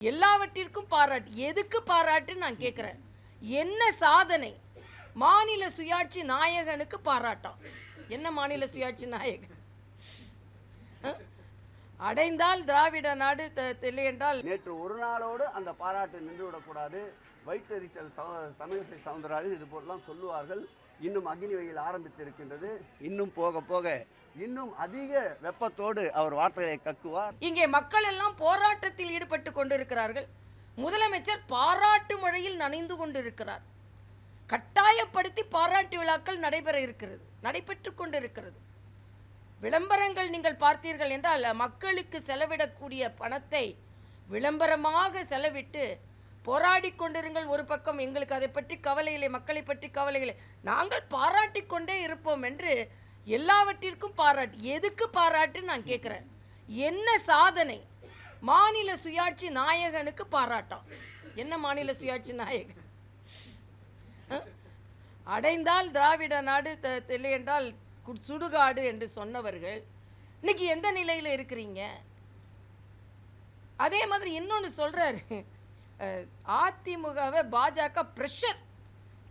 எல்லாவற்றிற்கும் பாராட்டு எதுக்கு பாராட்டுன்னு நான் கேட்குறேன் என்ன சாதனை? மாநில சுயாட்சி நாயகனுக்கு பாராட்டம் என்ன மாநில சுயாட்சி நாயகன்? அடைந்தால் திராவிட நாடு த- இல்லை என்றால் நேற்று ஒரு நாளோடு அந்த பாராட்டு நின்று விடக்கூடாது வயிற்றெரிச்சல் சௌ- தமிழிசை சவுந்தரராஜன் இது போலலாம் சொல்லுவார்கள். இன்னும் அக்னி வெயில் ஆரம்பித்திருக்கின்றது. இன்னும் போக போக இன்னும் அதிக வெப்பத்தோடு அவர் வார்த்தைகளை கக்குவார். இங்கே மக்கள் எல்லாம் போராட்டத்தில் ஈடுபட்டு கொண்டிருக்கிறார்கள். முதலமைச்சர் பாராட்டு மழையில் நனைந்து கொண்டிருக்கிறார். கட்டாயப்படுத்தி பாராட்டு விழாக்கள் நடைபெற இருக்கிறது நடைபெற்று கொண்டிருக்கிறது. விளம்பரங்கள் நீங்கள் பார்த்தீர்கள் என்றால் மக்களுக்கு செலவிடக்கூடிய பணத்தை விளம்பரமாக செலவிட்டு போராடி கொண்டிருங்கள் ஒரு பக்கம். எங்களுக்கு அதை பற்றி கவலை இல்லை மக்களை பற்றி கவலை இல்லை. நாங்கள் பாராட்டி கொண்டே இருப்போம் என்று எல்லாவற்றிற்கும் பாராட்டு. எதுக்கு பாராட்டுன்னு நான் கேட்குறேன் என்ன சாதனை? மாநில சுயாட்சி நாயகனுக்கு பாராட்டம். என்ன மாநில சுயாட்சி நாயகன்? அடைந்தால் திராவிட நாடு த- இல்லை என்றால் கு- சுடுகாடு என்று சொன்னவர்கள். இன்னைக்கு எந்த நிலையில் இருக்கிறீங்க? அதே மாதிரி இன்னொன்று சொல்கிறாரு அதிமுகவை பாஜக ப்ரெஷர்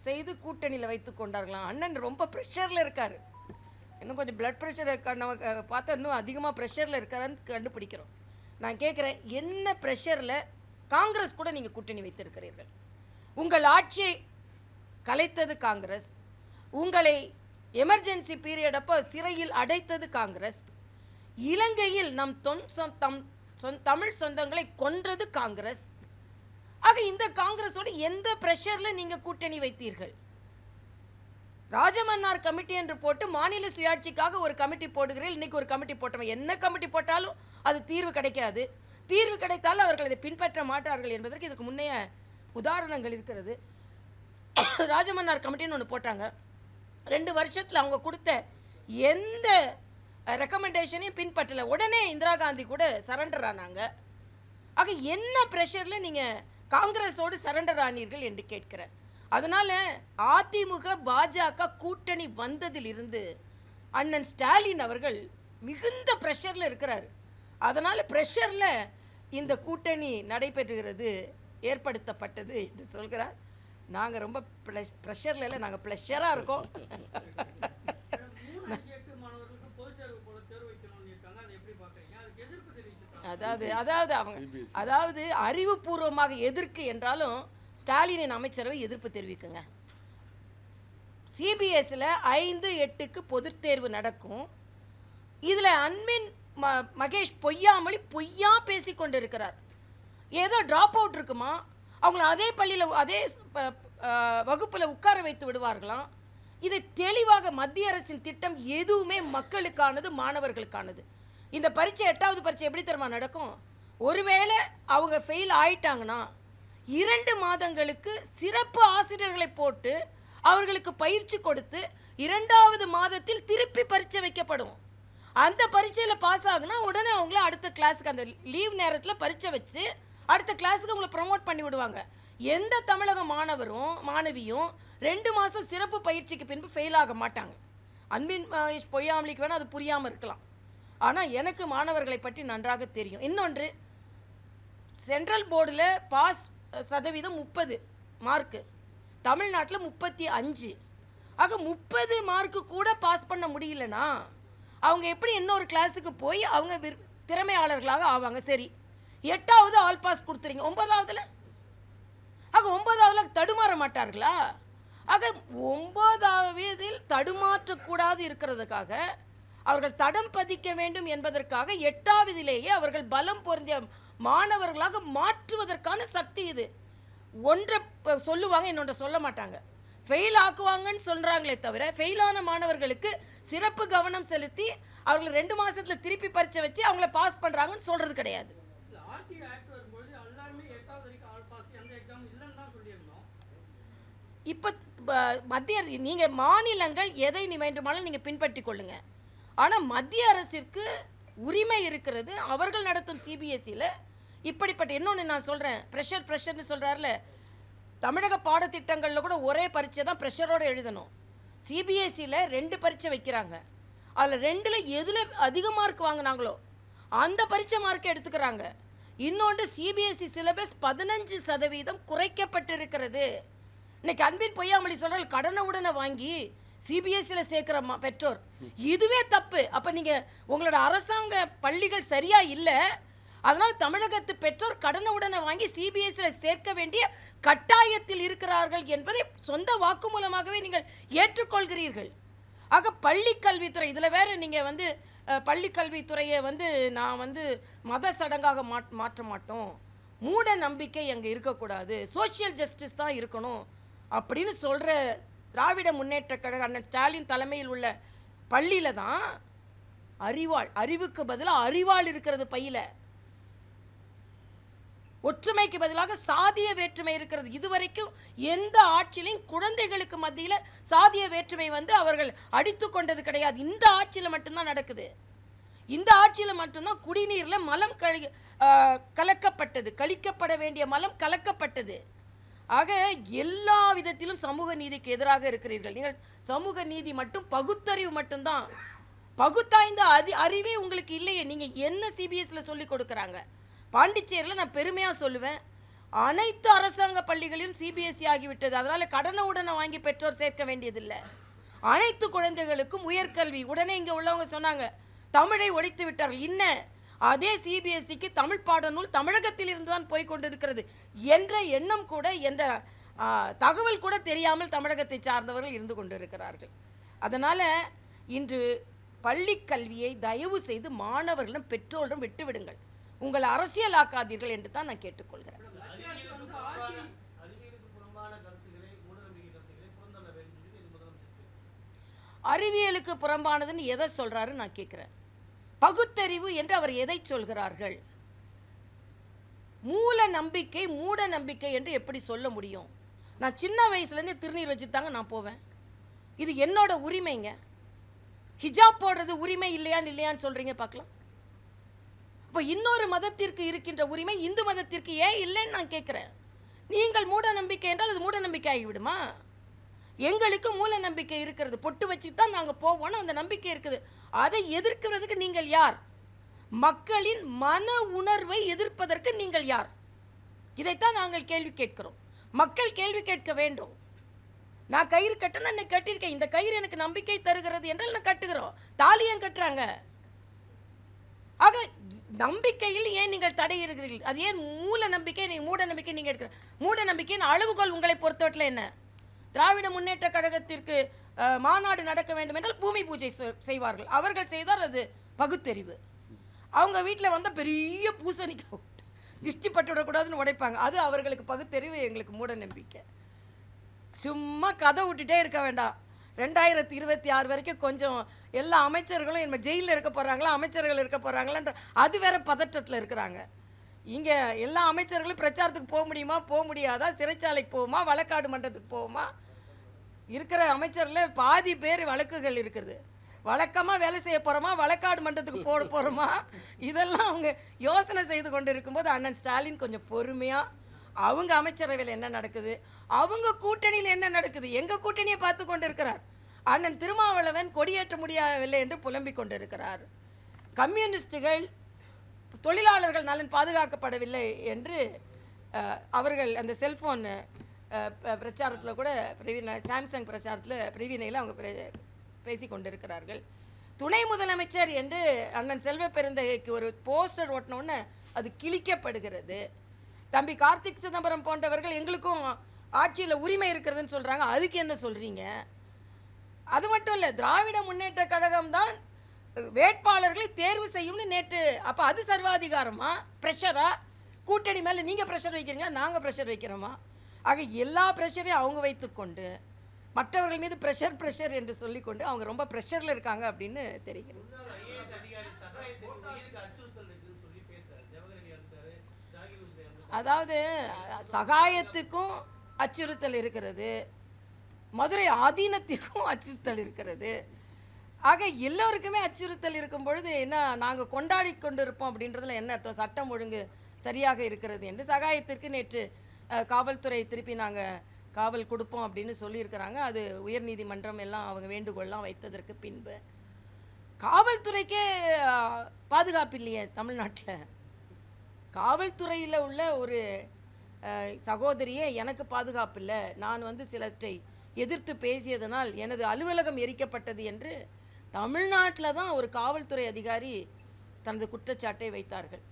செய்து கூட்டணியில் வைத்து கொண்டார்களாம். அண்ணன் ரொம்ப ப்ரெஷரில் இருக்கார். இன்னும் கொஞ்சம் பிளட் ப்ரெஷர் நமக்கு பார்த்தா இன்னும் அதிகமாக ப்ரெஷரில் இருக்காருன்னு கண்டுபிடிக்கிறோம். நான் கேட்குறேன் என்ன ப்ரெஷரில் காங்கிரஸ் கூட நீங்கள் கூட்டணி வைத்திருக்கிறீர்கள்? உங்கள் ஆட்சியை கலைத்தது காங்கிரஸ். உங்களை எமர்ஜென்சி பீரியட் அப்போ சிறையில் அடைத்தது காங்கிரஸ். இலங்கையில் நம் தொன் சொந்தம் சொந் தமிழ் சொந்தங்களை கொன்றது காங்கிரஸ். ஆக இந்த காங்கிரஸோடு எந்த ப்ரெஷரில் நீங்கள் கூட்டணி வைத்தீர்கள்? ராஜமன்னார் கமிட்டி என்று போட்டு மாநில சுயாட்சிக்காக ஒரு கமிட்டி போடுகிறீர்கள். இன்னைக்கு ஒரு கமிட்டி போட்டவன் என்ன கமிட்டி போட்டாலும் அது தீர்வு கிடைக்காது. தீர்வு கிடைத்தாலும் அவர்கள் அதை பின்பற்ற மாட்டார்கள் என்பதற்கு இதுக்கு முன்னைய உதாரணங்கள் இருக்கிறது. ராஜமன்னார் கமிட்டின்னு ஒன்று போட்டாங்க. ரெண்டு வருஷத்தில் அவங்க கொடுத்த எந்த ரெக்கமெண்டேஷனையும் பின்பற்றல. உடனே இந்திரா காந்தி கூட சரண்டர் ஆனாங்க. ஆக என்ன ப்ரெஷரில் நீங்கள் காங்கிரஸோடு சரண்டர் ஆனீர்கள் என்று கேட்கிறேன் அதனால் அதிமுக பாஜக கூட்டணி வந்ததிலிருந்து அண்ணன் ஸ்டாலின் அவர்கள் மிகுந்த ப்ரெஷரில் இருக்கிறார். அதனால் ப்ரெஷரில் இந்த கூட்டணி நடைபெறுகிறது ஏற்படுத்தப்பட்டது என்று சொல்கிறார். நாங்கள் ரொம்ப ப்ளஷ் ப்ரெஷரில் இல்லை நாங்கள் ப்ளஷராக இருக்கோம் மூணு எட்டு மாணவர்களுக்கு பொதுத் தேர்வு போல தேர்வு வைக்கணும்னு இருக்காங்க அதை எப்படி பாக்குறீங்க அதுக்கு எதிர்ப்பு தெரிவிச்சிருக்காங்க அதாவது அதாவது அவங்க அதாவது அறிவுபூர்வமாக எதிர்க்கு என்றாலும் ஸ்டாலினின் அமைச்சரவை எதிர்ப்பு தெரிவிக்குங்க. சிபிஎஸ்சில் ஐந்து எட்டுக்கு பொதுத் தேர்வு நடக்கும். இதில் அன்பின் ம மகேஷ் பொய்யாமொழி பொய்யா பேசி கொண்டிருக்கிறார் ஏதோ ட்ராப் அவுட் இருக்குமா? அவங்கள அதே பள்ளியில் அதே வகுப்பில் உட்கார வைத்து விடுவார்களாம். இதை தெளிவாக மத்திய அரசின் திட்டம் எதுவுமே மக்களுக்கானது மாணவர்களுக்கானது. இந்த பரீட்சை எட்டாவது பரீட்சை எப்படி தெரியுமா நடக்கும்? ஒருவேளை அவங்க ஃபெயில் ஆயிட்டாங்கன்னா இரண்டு மாதங்களுக்கு சிறப்பு ஆசிரியர்களை போட்டு அவர்களுக்கு பயிற்சி கொடுத்து இரண்டாவது மாதத்தில் திருப்பி பரீட்சை வைக்கப்படும். அந்த பரீட்சையில் பாஸ் ஆகுனா உடனே அவங்கள அடுத்த கிளாஸுக்கு அந்த லீவ் நேரத்தில் பரீட்சை வச்சு அடுத்த கிளாஸுக்கு அவங்கள ப்ரமோட் பண்ணி விடுவாங்க. எந்த தமிழக மாணவரும் மாணவியும் ரெண்டு மாதம் சிறப்பு பயிற்சிக்கு பின்பு ஃபெயில் ஆக மாட்டாங்க. அன்பின் பொய்யாமலிக்கு வேணால் அது புரியாமல் இருக்கலாம். ஆனால் எனக்கு மாணவர்களை பற்றி நன்றாக தெரியும். இன்னொன்று சென்ட்ரல் போர்டில் பாஸ் சதவீதம் முப்பது மார்க்கு தமிழ்நாட்டில் முப்பத்தி அஞ்சு. ஆக முப்பது மார்க்கு கூட பாஸ் பண்ண முடியலனா அவங்க எப்படி இன்னொரு கிளாஸுக்கு போய் அவங்க விரு- திறமையாளர்களாக ஆவாங்க? சரி எட்டாவது ஆல் பாஸ் கொடுத்துறீங்க. ஒன்பதாவதுல? ஆக ஒன்பதாவதுல தடுமாற மாட்டார்களா? ஆக ஒன்பதாவதில் தடுமாற்றக்கூடாது இருக்கிறதுக்காக அவர்கள் தடம் பதிக்க வேண்டும் என்பதற்காக எட்டாவதிலேயே அவர்கள் பலம் பொருந்திய மாணவர்களாக மாற்றுவதற்கான சக்தி இது. ஒன்றை சொல்லுவாங்க இன்னொன்றை சொல்ல மாட்டாங்க. ஃபெயில் ஆக்குவாங்கன்னு சொல்கிறாங்களே தவிர ஃபெயிலான மாணவர்களுக்கு சிறப்பு கவனம் செலுத்தி அவர்கள் ரெண்டு மாதத்தில் திருப்பி பரீட்சை வச்சு அவங்கள பாஸ் பண்ணுறாங்கன்னு சொல்கிறது கிடையாது. இப்போ மத்திய நீங்கள் மாநிலங்கள் எதை நீ வேண்டுமானாலும் நீங்கள் பின்பற்றி கொள்ளுங்கள் ஆனால் மத்திய அரசிற்கு உரிமை இருக்கிறது. அவர்கள் நடத்தும் சிபிஎஸ்சியில் இப்படிப்பட்ட இன்னொன்று நான் சொல்கிறேன் ப்ரெஷர் ப்ரெஷர்னு சொல்கிறார்ல தமிழக பாடத்திட்டங்களில் கூட ஒரே பரீட்சை தான் ப்ரெஷரோடு எழுதணும். சிபிஎஸ்சியில் ரெண்டு பரீட்சை வைக்கிறாங்க. அதில் ரெண்டில் எதில் அதிக மார்க் வாங்கினாங்களோ அந்த பரீட்சை மார்க்கை எடுத்துக்கிறாங்க. இன்னொன்று சிபிஎஸ்சி சிலபஸ் பதினஞ்சு சதவீதம் குறைக்கப்பட்டிருக்கிறது. இன்னைக்கு அன்பின் பொய்யாமொழி சொல்கிறால் கடனை உடனே வாங்கி சிபிஎஸ்சியில் சேர்க்குற பெற்றோர். இதுவே தப்பு. அப்போ நீங்கள் உங்களோட அரசாங்க பள்ளிகள் சரியாக இல்லை. அதனால் தமிழகத்து பெற்றோர் கடனை உடனே வாங்கி சிபிஎஸ்சியில் சேர்க்க வேண்டிய கட்டாயத்தில் இருக்கிறார்கள் என்பதை சொந்த வாக்குமூலமாகவே நீங்கள் ஏற்றுக்கொள்கிறீர்கள். ஆக பள்ளி கல்வித்துறை இதில் வேறு நீங்கள் வந்து பள்ளி கல்வித்துறையை வந்து நான் வந்து மத சடங்காக மாட் மாற்ற மாட்டோம். மூட நம்பிக்கை அங்கே இருக்கக்கூடாது. சோஷியல் ஜஸ்டிஸ் தான் இருக்கணும். அப்படின்னு சொல்கிற திராவிட முன்னேற்ற கழக அண்ணன் ஸ்டாலின் தலைமையில் உள்ள பள்ளியில் தான் அறிவாள் அறிவுக்கு பதிலாக அறிவாள் இருக்கிறது பையில். ஒற்றுமைக்கு பதிலாக சாதிய வேற்றுமை இருக்கிறது. இதுவரைக்கும் எந்த ஆட்சியிலையும் குழந்தைகளுக்கு மத்தியில் சாதிய வேற்றுமை வந்து அவர்கள் அடித்து கொண்டது கிடையாது. இந்த ஆட்சியில் மட்டும்தான் நடக்குது. இந்த ஆட்சியில் மட்டும்தான் குடிநீரில் மலம் கழி கலக்கப்பட்டது. கழிக்கப்பட வேண்டிய மலம் கலக்கப்பட்டது. ஆக எல்லா விதத்திலும் சமூக நீதிக்கு எதிராக இருக்கிறீர்கள். நீங்கள் சமூக நீதி மட்டும் பகுத்தறிவு மட்டும்தான். பகுத்தாய்ந்த அதி அறிவே உங்களுக்கு இல்லையே. நீங்கள் என்ன சிபிஎஸ்சியில் சொல்லி கொடுக்குறாங்க? பாண்டிச்சேரியில் நான் பெருமையாக சொல்லுவேன். அனைத்து அரசாங்க பள்ளிகளிலும் சிபிஎஸ்சி ஆகிவிட்டது. அதனால் கடனை உடனே வாங்கி பெற்றோர் சேர்க்க வேண்டியதில்லை. அனைத்து குழந்தைகளுக்கும் உயர்கல்வி. உடனே இங்கே உள்ளவங்க சொன்னாங்க தமிழை ஒழித்து விட்டார்கள். இன்ன அதே சிபிஎஸ்சிக்கு தமிழ் பாடநூல் தமிழகத்தில் இருந்து தான் போய் கொண்டிருக்கிறது. என்ற எண்ணம் கூட என்ற தகவல் கூட தெரியாமல் தமிழகத்தை சார்ந்தவர்கள் இருந்து கொண்டிருக்கிறார்கள். அதனால் இன்று பள்ளி கல்வியை தயவு செய்து மாணவர்களும் பெற்றோரிடம் விட்டுவிடுங்கள். உங்களை அரசியலாக்காதீர்கள் என்று தான் நான் கேட்டுக்கொள்கிறேன். அறிவியலுக்கு புறம்பானதுன்னு எதை சொல்கிறாரு நான் கேட்குறேன். பகுத்தறிவு என்று அவர் எதை சொல்கிறார்கள்? மூல நம்பிக்கை மூட நம்பிக்கை என்று எப்படி சொல்ல முடியும்? நான் சின்ன வயசுலேருந்தே திருநீர் வச்சுட்டாங்க நான் போவேன். இது என்னோட உரிமைங்க. ஹிஜாப் போடுறது உரிமை இல்லையான்னு இல்லையான்னு சொல்கிறீங்க பார்க்கலாம். இப்போ இன்னொரு மதத்திற்கு இருக்கின்ற உரிமை இந்து மதத்திற்கு ஏன் இல்லைன்னு நான் கேட்குறேன். நீங்கள் மூட நம்பிக்கை என்றால் அது மூட நம்பிக்கை ஆகிவிடுமா? எங்களுக்கு மூல நம்பிக்கை இருக்கிறது. பொட்டு வச்சுட்டு தான் நாங்கள் போவோம்னு அந்த நம்பிக்கை இருக்குது. அதை எதிர்க்கிறதுக்கு நீங்கள் யார்? மக்களின் மன உணர்வை எதிர்ப்பதற்கு நீங்கள் யார்? இதைத்தான் நாங்கள் கேள்வி கேட்கிறோம். மக்கள் கேள்வி கேட்க வேண்டும். நான் கயிறு கட்டணும் நான் கட்டியிருக்கேன். இந்த கயிறு எனக்கு நம்பிக்கை தருகிறது என்றால் நான் கட்டுகிறோம். தாலி ஏன் கட்டுறாங்க? ஆக நம்பிக்கையில் ஏன் நீங்கள் தடையிடுகிறீர்கள் அது ஏன் மூல நம்பிக்கை நீங்கள் மூட நம்பிக்கை நீங்கள் எடுக்கிற மூட நம்பிக்கையின் அளவுகோல் உங்களை பொறுத்தவட்டில் என்ன? திராவிட முன்னேற்ற கழகத்திற்கு மாநாடு நடக்க வேண்டும் என்றால் பூமி பூஜை செ- செய்வார்கள். அவர்கள் செய்தால் அது பகுத்தறிவு. அவங்க வீட்டில் வந்தால் பெரிய பூசணிக்க திருஷ்டி பட்டு விடக்கூடாதுன்னு உடைப்பாங்க. அது அவர்களுக்கு பகுத்தறிவு எங்களுக்கு மூட நம்பிக்கை. சும்மா கதை விட்டுட்டே இருக்க வேண்டாம். ரெண்டாயிரத்தி இருபத்தி ஆறு வரைக்கும் கொஞ்சம் எல்லா அமைச்சர்களும் என்ன ஜெயிலில் இருக்க போகிறாங்களா அமைச்சர்கள் இருக்க போகிறாங்களான்ற அது வேற பதட்டத்தில் இருக்கிறாங்க. இங்கே எல்லா அமைச்சர்களும் பிரச்சாரத்துக்கு போக முடியுமா? போக முடியாதா? சிறைச்சாலைக்கு போகுமா? வழக்காடு மன்றத்துக்கு போகுமா? இருக்கிற அமைச்சரில் பாதி பேர் வழக்குகள் இருக்குது. வழக்கமாக வேலை செய்ய போகிறோமா வழக்காடு மன்றத்துக்கு போட போகிறோமா இதெல்லாம் அவங்க யோசனை செய்து கொண்டு இருக்கும்போது அண்ணன் ஸ்டாலின் கொஞ்சம் பொறுமையாக அவங்க அமைச்சரவையில் என்ன நடக்குது? அவங்க கூட்டணியில் என்ன நடக்குது? எங்கள் கூட்டணியை பார்த்து கொண்டு இருக்கிறார் அண்ணன் திருமாவளவன் கொடியேற்ற முடியவில்லை என்று புலம்பிக் கொண்டிருக்கிறார். கம்யூனிஸ்டுகள் தொழிலாளர்கள் நலன் பாதுகாக்கப்படவில்லை என்று அவர்கள் அந்த செல்ஃபோன் பிரச்சாரத்தில் கூட பிரவீன சாம்சங் பிரச்சாரத்தில் பிரவீனையில் அவங்க பேசி கொண்டிருக்கிறார்கள். துணை முதலமைச்சர் என்று அண்ணன் செல்வ பெருந்தகைக்கு ஒரு போஸ்டர் ஓட்டினோன்னு அது கிழிக்கப்படுகிறது. தம்பி கார்த்திக் சிதம்பரம் போன்றவர்கள் எங்களுக்கும் ஆட்சியில் உரிமை இருக்கிறதுன்னு சொல்கிறாங்க அதுக்கு என்ன சொல்கிறீங்க அது மட்டும் இல்லை திராவிட முன்னேற்ற கழகம் தான் வேட்பாளர்களை தேர்வு செய்யும்னு நேற்று அப்போ அது சர்வாதிகாரமா? ப்ரெஷரா கூட்டணி மேலே நீங்கள் ப்ரெஷர் வைக்கிறீங்க நாங்கள் ப்ரெஷர் வைக்கிறோமா? ஆக எல்லா ப்ரெஷரையும் அவங்க வைத்துக்கொண்டு மற்றவர்கள் மீது ப்ரெஷர் ப்ரெஷர் என்று சொல்லிக்கொண்டு அவங்க ரொம்ப ப்ரெஷரில் இருக்காங்க அப்படின்னு தெரிகிறது. அதாவது சகாயத்துக்கும் அச்சுறுத்தல் இருக்கிறது. மதுரை ஆதீனத்திற்கும் அச்சுறுத்தல் இருக்கிறது. ஆக எல்லோருக்குமே அச்சுறுத்தல் இருக்கும் பொழுது என்ன நாங்கள் கொண்டாடி கொண்டிருப்போம் அப்படின்றதுல என்ன அர்த்தம்? சட்டம் ஒழுங்கு சரியாக இருக்கிறது என்று சகாயத்திற்கு நேற்று காவல்துறை திருப்பி நாங்கள் காவல் கொடுப்போம் அப்படின்னு சொல்லியிருக்கிறாங்க. அது உயர்நீதிமன்றம் எல்லாம் அவங்க வேண்டுகோள்லாம் வைத்ததற்கு பின்பு. காவல்துறைக்கே பாதுகாப்பு இல்லையே தமிழ்நாட்டில். காவல்துறையில் உள்ள ஒரு சகோதரியே எனக்கு பாதுகாப்பு இல்லை. நான் வந்து சிலற்றை எதிர்த்து பேசியதனால் எனது அலுவலகம் எரிக்கப்பட்டது என்று தமிழ்நாட்டில் தான் ஒரு காவல்துறை அதிகாரி தனது குற்றச்சாட்டை வைத்தார்கள்.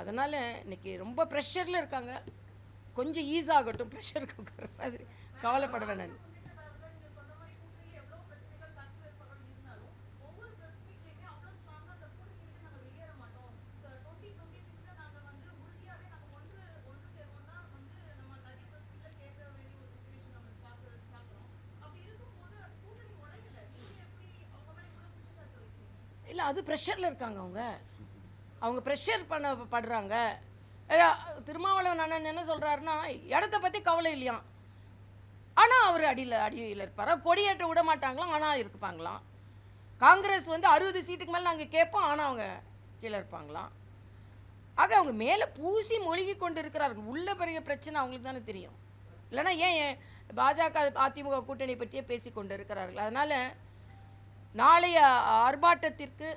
அதனால் இன்னைக்கு ரொம்ப ப்ரெஷரில் இருக்காங்க. கொஞ்சம் ஈஸாகட்டும் ப்ரெஷர் குக்கர் மாதிரி கவலைப்பட வேணாம். வந்து ப்ரெஷரில் இருக்காங்க அவங்க. அவங்க ப்ரெஷர் பண்ண படுறாங்க. திருமாவளவன் அண்ணன் என்ன சொல்கிறாருன்னா இடத்த பற்றி கவலை இல்லையாம். ஆனால் அவர் அடியில் அடியில் இருப்பார்? கொடியேற்ற விட மாட்டாங்களாம் ஆனால் இருப்பாங்களாம். காங்கிரஸ் வந்து அறுபது சீட்டுக்கு மேலே நாங்கள் கேட்போம். ஆனால் அவங்க கீழே இருப்பாங்களாம். ஆக அவங்க மேலே பூசி மொழிகி கொண்டு இருக்கிறார்கள் உள்ள பெரிய பிரச்சனை அவங்களுக்கு தானே தெரியும். இல்லைன்னா ஏன் பாஜக அதிமுக கூட்டணி பற்றியே பேசி கொண்டு இருக்கிறார்கள் அதனால் நாளைய ஆர்ப்பாட்டத்திற்கு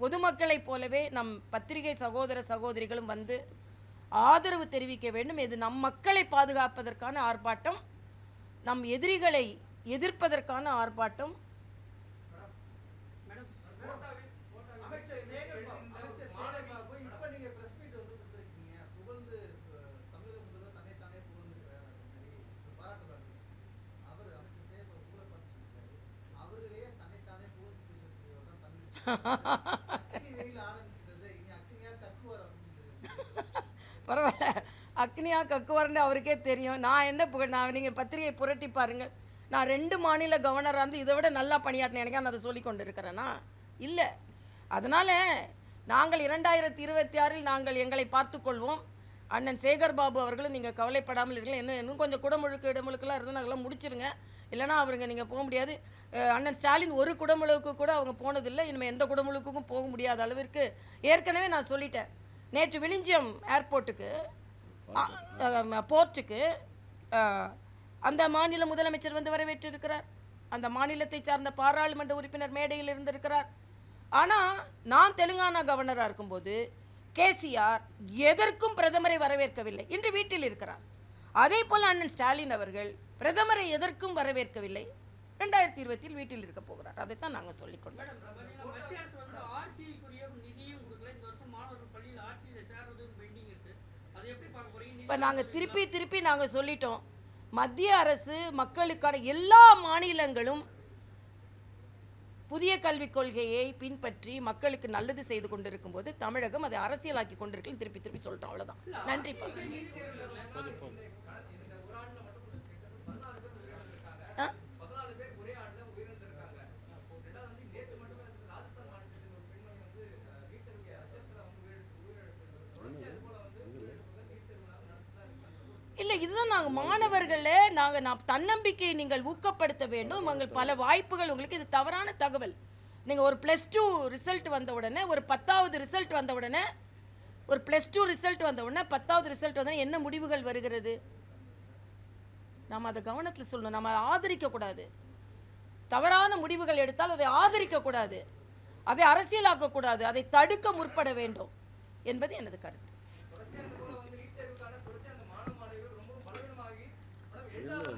பொதுமக்களைப் போலவே நம் பத்திரிகை சகோதர சகோதரிகளும் வந்து ஆதரவு தெரிவிக்க வேண்டும். இது நம் மக்களை பாதுகாப்பதற்கான ஆர்ப்பாட்டம். நம் எதிரிகளை எதிர்ப்பதற்கான ஆர்ப்பாட்டம் அமைச்சர் சேகர் பாபு அமைச்சர் சேகர் பாபு இப்ப நீங்க பிரஸ் மீட் வந்து கொடுத்திருக்கீங்க புகழ்ந்து அஹ், தமிழக முதல்வர் தன்னைத்தானே புகழ்ந்துக்கிறார் அந்த மாதிரி பாராட்டுறாரு அவர் அமைச்சர் சேகர் பாபு கூட பார்த்து சொல்லியிருக்காரு அவர்களே தன்னைத்தானே புகழ்ந்து பேசக்கூடியவர் தான் தமிழ் அக்னி வெயில் ஆரம்பிக்கிறது இனி அக்னியா கக்குவார் அப்படின்னு சொல்லி பரவாயில்ல. அக்னியா கக்குவார்னு அவருக்கே தெரியும். நான் என்ன புகழ் நான் நீங்கள் பத்திரிகை புரட்டி பாருங்கள். நான் ரெண்டு மாநில கவர்னராக இருந்து இதை விட நல்லா பணியாற்றினேன். எனக்கு நான் அதை சொல்லி கொண்டு இருக்கிறேன்னா இல்லை. அதனால் நாங்கள் இரண்டாயிரத்தி இருபத்தி ஆறில் நாங்கள் எங்களை பார்த்துக்கொள்வோம் அண்ணன் சேகர் பாபு அவர்களும் நீங்கள் கவலைப்படாமல் இருக்கலாம். என்ன இன்னும் கொஞ்சம் குடமுழுக்கு இடமுழுக்கெல்லாம் இருந்தால் நாங்களாம் முடிச்சிருங்க. இல்லைனா அவருங்க நீங்கள் போக முடியாது. அண்ணன் ஸ்டாலின் ஒரு குடமுழுக்கு கூட அவங்க போனதில்லை. இனிமேல் எந்த குடமுழுக்குக்கும் போக முடியாத அளவிற்கு ஏற்கனவே நான் சொல்லிட்டேன். நேற்று விழிஞ்சியம் ஏர்போர்ட்டுக்கு போர்ட்டுக்கு அந்த மாநில முதலமைச்சர் வந்து வரவேற்றிருக்கிறார். அந்த மாநிலத்தை சார்ந்த பாராளுமன்ற உறுப்பினர் மேடையில் இருந்திருக்கிறார். ஆனால் நான் தெலுங்கானா கவர்னராக இருக்கும்போது கேசிஆர் எதற்கும் பிரதமரை வரவேற்கவில்லை. இன்று வீட்டில் இருக்கிறார். அதே போல் அண்ணன் ஸ்டாலின் அவர்கள் பிரதமரை எதற்கும் வரவேற்கவில்லை. ரெண்டாயிரத்தி இருபத்தில் வீட்டில் இருக்க போகிறார். அதைத்தான் நாங்கள் சொல்லிக்கொண்டோம் இப்போ நாங்கள் திருப்பி திருப்பி நாங்கள் சொல்லிட்டோம். மத்திய அரசு மக்களுக்கான எல்லா மாநிலங்களும் புதிய கல்விக் கொள்கையை பின்பற்றி மக்களுக்கு நல்லது செய்து கொண்டிருக்கும் போது தமிழகம் அதை அரசியலாக்கி கொண்டிருக்குன்னு திருப்பி திருப்பி சொல்லிட்டோம். அவ்வளோதான் நன்றிப்பா இல்லை இதுதான் நாங்கள் மாணவர்களே நாங்கள் நான் தன்னம்பிக்கையை நீங்கள் ஊக்கப்படுத்த வேண்டும். உங்கள் பல வாய்ப்புகள் உங்களுக்கு இது தவறான தகவல். நீங்கள் ஒரு ப்ளஸ் டூ ரிசல்ட் வந்த உடனே ஒரு பத்தாவது ரிசல்ட் வந்த உடனே ஒரு ப்ளஸ் டூ ரிசல்ட் வந்த உடனே பத்தாவது ரிசல்ட் வந்தோடனே என்ன முடிவுகள் வருகிறது? நம்ம அதை கவனத்தில் சொல்லணும். நம்ம அதை ஆதரிக்கக்கூடாது தவறான முடிவுகள் எடுத்தால் அதை ஆதரிக்கக்கூடாது அதை அரசியலாக்கக்கூடாது அதை தடுக்க முற்பட வேண்டும் என்பது எனது கருத்து.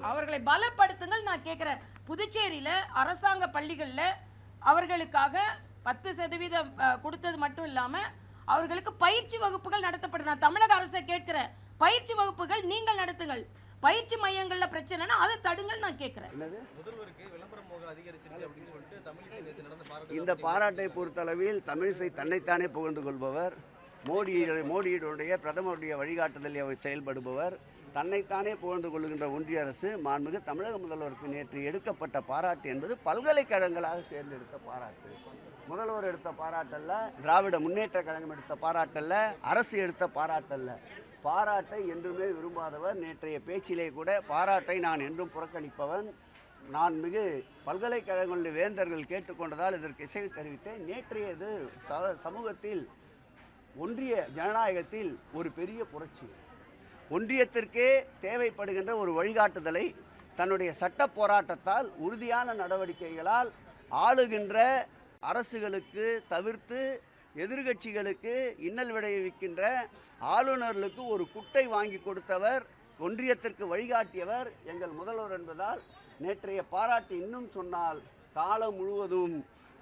அவர்களை பலப்படுத்துங்கள். நான் கேட்குறேன் புதுச்சேரியில் அரசாங்க பள்ளிகளில் அவர்களுக்காக பத்து சதவீதம் கொடுத்தது மட்டும் இல்லாமல் அவர்களுக்கு பயிற்சி வகுப்புகள் நடத்தப்படும் நான் தமிழக அரசை கேட்கிறேன். பயிற்சி வகுப்புகள் நீங்கள் நடத்துங்கள். பயிற்சி மையங்களில் பிரச்சனைனா அதை தடுங்கள் நான் கேட்குறேன். இந்த பாராட்டை பொறுத்தளவில் தமிழிசை தன்னைத்தானே புகழ்ந்து கொள்பவர். மோடி மோடியினுடைய பிரதமருடைய வழிகாட்டுதலில் அவர் செயல்படுபவர். தன்னைத்தானே புகழ்ந்து கொள்கின்ற ஒன்றிய அரசு மாண்புமிகு தமிழக முதல்வருக்கு நேற்று எடுக்கப்பட்ட பாராட்டு என்பது பல்கலைக்கழகங்களாக சேர்ந்து எடுத்த பாராட்டு. முதல்வர் எடுத்த பாராட்டல்ல திராவிட முன்னேற்ற கழகம் எடுத்த பாராட்டல்ல அரசு எடுத்த பாராட்டல்ல. பாராட்டை என்றுமே விரும்பாதவர். நேற்றைய பேச்சிலே கூட பாராட்டை நான் என்றும் புறக்கணிப்பவன். நான் மிகு பல்கலைக்கழகங்களில் வேந்தர்கள் கேட்டுக்கொண்டதால் இதற்கு இசைவு தெரிவித்தேன். நேற்றையது ச- சமூகத்தில் ஒன்றிய ஜனநாயகத்தில் ஒரு பெரிய புரட்சி. ஒன்றியத்திற்கே தேவைப்படுகின்ற ஒரு வழிகாட்டுதலை தன்னுடைய சட்ட போராட்டத்தால் உறுதியான நடவடிக்கைகளால் ஆளுகின்ற அரசுகளுக்கு தவிர்த்து எதிர்கட்சிகளுக்கு இன்னல் விளைவிக்கின்ற ஆளுநர்களுக்கு ஒரு குட்டை வாங்கி கொடுத்தவர் ஒன்றியத்திற்கு வழிகாட்டியவர் எங்கள் முதல்வர் என்பதால் நேற்றைய பாராட்டு இன்னும் சொன்னால் காலம் முழுவதும்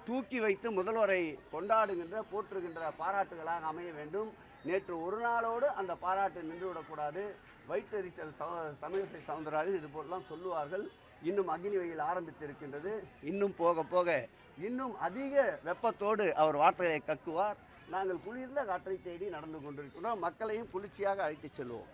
தூக்கி வைத்து முதல்வரை கொண்டாடுகின்ற போற்றுகின்ற பாராட்டுகளாக அமைய வேண்டும். நேற்று ஒரு நாளோடு அந்த பாராட்டு நின்றுவிடக்கூடாது. வயிற்றெரிச்சல் சௌ தமிழிசை சவுந்தரராஜன் இது போலலாம் சொல்லுவார்கள். இன்னும் அக்னி வெயில் ஆரம்பித்திருக்கின்றது. இன்னும் போக போக இன்னும் அதிக வெப்பத்தோடு அவர் வார்த்தைகளை கக்குவார். நாங்கள் குளிர்ந்த காற்றை தேடி நடந்து கொண்டிருக்கிறோம் மக்களையும் குளிர்ச்சியாக அழைத்துச் செல்வோம்.